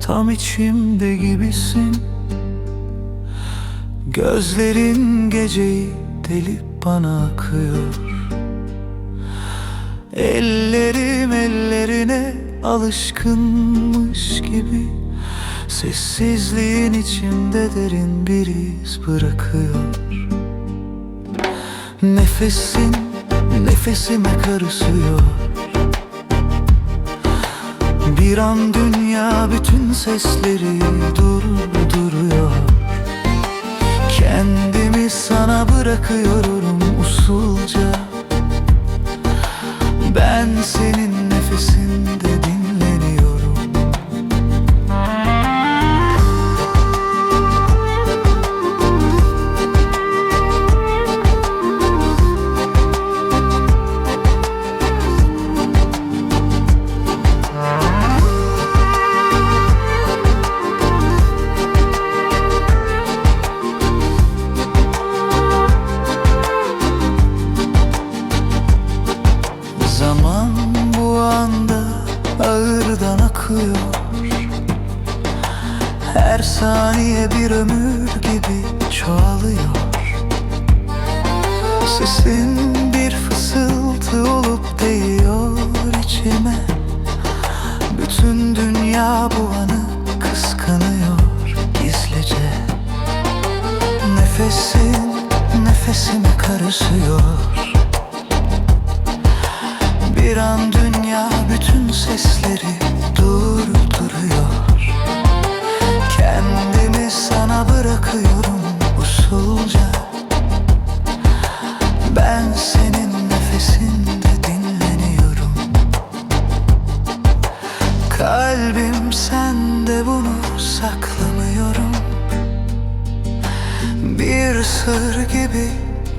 Tam içimde gibisin. Gözlerin geceyi delip bana akıyor. Ellerim ellerine alışkınmış gibi Sessizliğin içimde derin bir iz bırakıyor. Nefesin nefesime karışıyor Bir an dünya bütün sesleri durduruyor Kendimi sana bırakıyorum usulca. Ben senin nefesinde Zaman bu anda ağırdan akıyor. Her saniye bir ömür gibi çoğalıyor. Sesin bir fısıltı olup değiyor içime. Bütün dünya bu anı kıskanıyor gizlice. Nefesin nefesime karışıyor bir an dünya bütün sesleri durduruyor Kendimi sana bırakıyorum usulca. Ben senin nefesinde dinleniyorum. Kalbim sende bunu saklamıyorum. Bir sır gibi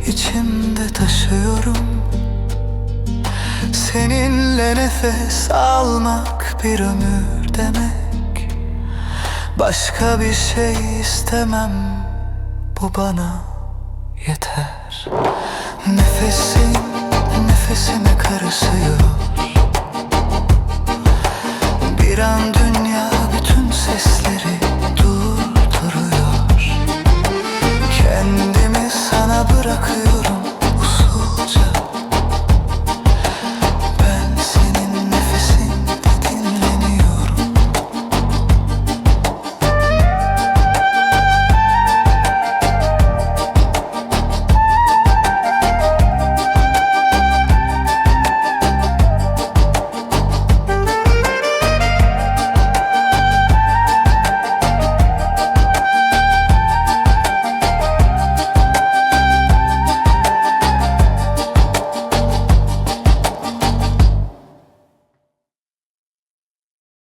içimde taşıyorum Seninle nefes almak bir ömür demek. Başka bir şey istemem bu bana yeter. Nefesin nefesime karışıyor. Bir an